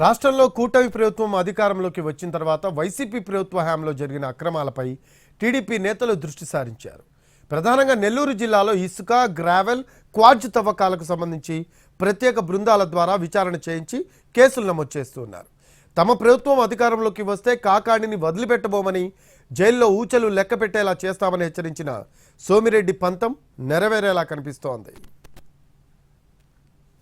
రాష్ట్రంలో కూటమి ప్రభుత్వం అధికారంలోకి వచ్చిన తర్వాత వైసీపీ ప్రభుత్వ హయాంలో జరిగిన అక్రమాలపై టీడీపీ నేతలు దృష్టి సారించారు. ప్రధానంగా నెల్లూరు జిల్లాలో ఇసుక గ్రావెల్ క్వాడ్జ్ తవ్వకాలకు సంబంధించి ప్రత్యేక బృందాల ద్వారా విచారణ చేయించి కేసులు నమోదు చేస్తున్నారు. తమ ప్రభుత్వం అధికారంలోకి వస్తే కాకాణిని వదిలిపెట్టబోమని జైల్లో ఊచలు లెక్క పెట్టేలా చేస్తామని హెచ్చరించిన సోమిరెడ్డి పంతం నెరవేరేలా కనిపిస్తోంది.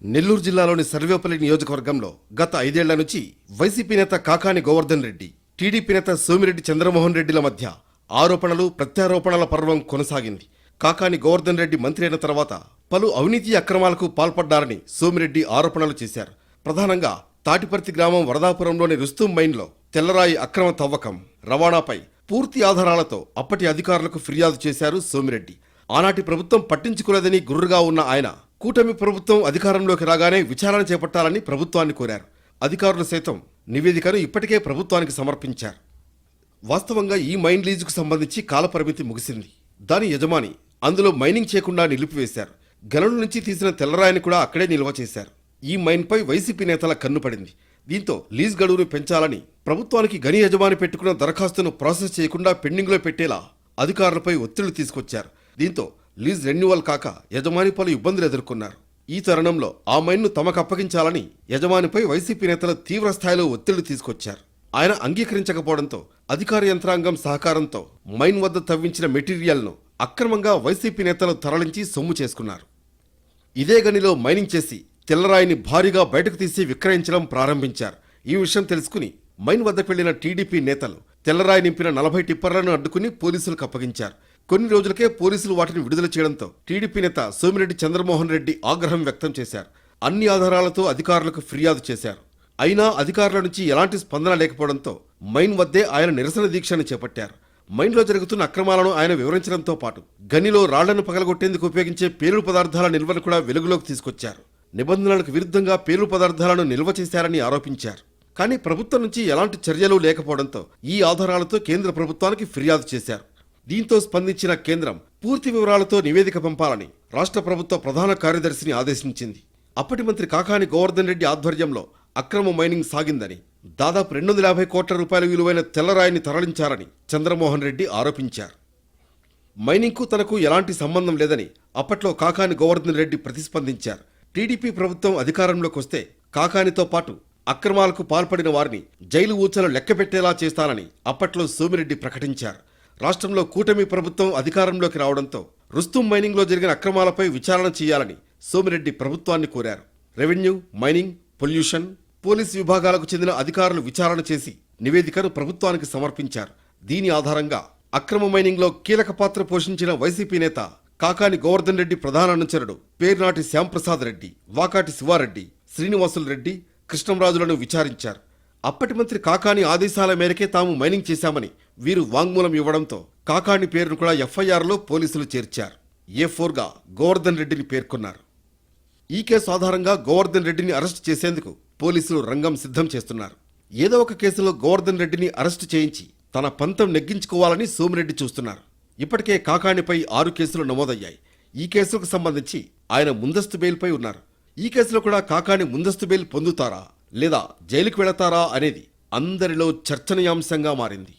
నెల్లూరు జిల్లాలోని సర్వేపల్లి నియోజకవర్గంలో గత ఐదేళ్ళ నుంచి వైసీపీ నేత కాకాని గోవర్ధన్ రెడ్డి టీడీపీ నేత సోమిరెడ్డి చంద్రమోహన్ రెడ్డిల మధ్య ఆరోపణలు ప్రత్యారోపణల పర్వం కొనసాగింది. కాకాని గోవర్ధన్ రెడ్డి మంత్రి అయిన తర్వాత పలు అవినీతి అక్రమాలకు పాల్పడ్డారని సోమిరెడ్డి ఆరోపణలు చేశారు. ప్రధానంగా తాటిపర్తి గ్రామం వరదాపురంలోని రుస్తుం మైన్లో తెల్లరాయి అక్రమ తవ్వకం రవాణాపై పూర్తి ఆధారాలతో అప్పటి అధికారులకు ఫిర్యాదు చేశారు సోమిరెడ్డి. ఆనాటి ప్రభుత్వం పట్టించుకోలేదని గుర్రుగా ఉన్న ఆయన కూటమి ప్రభుత్వం అధికారంలోకి రాగానే విచారణ చేపట్టాలని ప్రభుత్వాన్ని కోరారు. అధికారులు సైతం నివేదికను ఇప్పటికే ప్రభుత్వానికి సమర్పించారు. వాస్తవంగా ఈ మైన్ లీజుకు సంబంధించి కాలపరిమితి ముగిసింది. దాని యజమాని అందులో మైనింగ్ చేయకుండా నిలిపివేశారు. గనుల నుంచి తీసిన తెల్లరాయిని కూడా అక్కడే నిల్వ చేశారు. ఈ మైన్పై వైసీపీ నేతల కన్ను పడింది. దీంతో లీజ్ గడువును పెంచాలని ప్రభుత్వానికి గని యజమాని పెట్టుకున్న దరఖాస్తును ప్రాసెస్ చేయకుండా పెండింగ్లో పెట్టేలా అధికారులపై ఒత్తిళ్ళు తీసుకొచ్చారు. దీంతో లీజ్ రెన్యువల్ కాక యజమాని పలు ఇబ్బందులు ఎదుర్కొన్నారు. ఈ తరుణంలో ఆ మైన్ను తమకు అప్పగించాలని యజమానిపై వైసీపీ నేతలు తీవ్రస్థాయిలో ఒత్తిడి ఒత్తిళ్ళు తీసుకొచ్చారు. ఆయన అంగీకరించకపోవడంతో అధికార యంత్రాంగం సహకారంతో మైన్ వద్ద తవ్వించిన మెటీరియల్ను అక్రమంగా వైసీపీ నేతలు తరలించి సొమ్ము చేసుకున్నారు. ఇదే గనిలో మైనింగ్ చేసి తెల్లరాయిని భారీగా బయటకు తీసి విక్రయించడం ప్రారంభించారు. ఈ విషయం తెలుసుకుని మైన్ వద్దకు వెళ్ళిన టీడీపీ నేతలు తెల్లరాయి నింపిన నలభై టిప్పర్లను అడ్డుకుని పోలీసులకు అప్పగించారు. కొన్ని రోజులకే పోలీసులు వాటిని విడుదల చేయడంతో టీడీపీ నేత సోమిరెడ్డి చంద్రమోహన్ రెడ్డి ఆగ్రహం వ్యక్తం చేశారు. అన్ని ఆధారాలతో అధికారులకు ఫిర్యాదు చేశారు. అయినా అధికారుల నుంచి ఎలాంటి స్పందన లేకపోవడంతో మైన్ వద్దే ఆయన నిరసన దీక్షను చేపట్టారు. మైన్లో జరుగుతున్న అక్రమాలను ఆయన వివరించడంతో పాటు గనిలో రాళ్ళను పగలగొట్టేందుకు ఉపయోగించే పేలుడు పదార్థాల నిల్వను కూడా వెలుగులోకి తీసుకొచ్చారు. నిబంధనలకు విరుద్ధంగా పేలుడు పదార్థాలను నిల్వ చేశారని ఆరోపించారు. కానీ ప్రభుత్వం నుంచి ఎలాంటి చర్యలు లేకపోవడంతో ఈ ఆధారాలతో కేంద్ర ప్రభుత్వానికి ఫిర్యాదు చేశారు. దీంతో స్పందించిన కేంద్రం పూర్తి వివరాలతో నివేదిక పంపాలని రాష్ట్ర ప్రభుత్వ ప్రధాన కార్యదర్శిని ఆదేశించింది. అప్పటి మంత్రి కాకాని గోవర్ధన్ రెడ్డి ఆధ్వర్యంలో అక్రమ మైనింగ్ సాగిందని దాదాపు రెండు వందల యాభై కోట్ల రూపాయల విలువైన తెల్లరాయిని తరలించారని చంద్రమోహన్ రెడ్డి ఆరోపించారు. మైనింగ్కు తనకు ఎలాంటి సంబంధం లేదని అప్పట్లో కాకాని గోవర్ధన్ రెడ్డి ప్రతిస్పందించారు. టీడీపీ ప్రభుత్వం అధికారంలోకి వస్తే కాకానితో పాటు అక్రమాలకు పాల్పడిన వారిని జైలు ఊచలు లెక్కపెట్టేలా చేస్తానని అప్పట్లో సోమిరెడ్డి ప్రకటించారు. రాష్ట్రంలో కూటమి ప్రభుత్వం అధికారంలోకి రావడంతో రుస్తుం మైనింగ్లో జరిగిన అక్రమాలపై విచారణ చేయాలని సోమిరెడ్డి ప్రభుత్వాన్ని కోరారు. రెవెన్యూ మైనింగ్ పొల్యూషన్ పోలీస్ విభాగాలకు చెందిన అధికారులు విచారణ చేసి నివేదికను ప్రభుత్వానికి సమర్పించారు. దీని ఆధారంగా అక్రమ మైనింగ్లో కీలక పాత్ర పోషించిన వైసీపీ నేత కాకాని గోవర్ధన్ రెడ్డి ప్రధాన అనుచరుడు పేర్నాటి శ్యాంప్రసాద్ రెడ్డి వాకాటి శివారెడ్డి శ్రీనివాసులు రెడ్డి కృష్ణంరాజులను విచారించారు. అప్పటి మంత్రి కాకాని ఆదేశాల మేరకే తాము మైనింగ్ చేశామని వీరు వాంగ్మూలం ఇవ్వడంతో కాకాని పేరును కూడా ఎఫ్ఐఆర్లో పోలీసులు చేర్చారు. ఏ ఫోర్గా గోవర్ధన్ రెడ్డిని పేర్కొన్నారు. ఈ కేసు ఆధారంగా గోవర్ధన్ రెడ్డిని అరెస్ట్ చేసేందుకు పోలీసులు రంగం సిద్ధం చేస్తున్నారు. ఏదో ఒక కేసులో గోవర్ధన్ రెడ్డిని అరెస్టు చేయించి తన పంతం నెగ్గించుకోవాలని సోమిరెడ్డి చూస్తున్నారు. ఇప్పటికే కాకాణిపై ఆరు కేసులు నమోదయ్యాయి. ఈ కేసులకు సంబంధించి ఆయన ముందస్తు బెయిల్పై ఉన్నారు. ఈ కేసులో కూడా కాకాణి ముందస్తు బెయిల్ పొందుతారా లేదా జైలుకు వెళతారా అనేది అందరిలో చర్చనీయాంశంగా మారింది.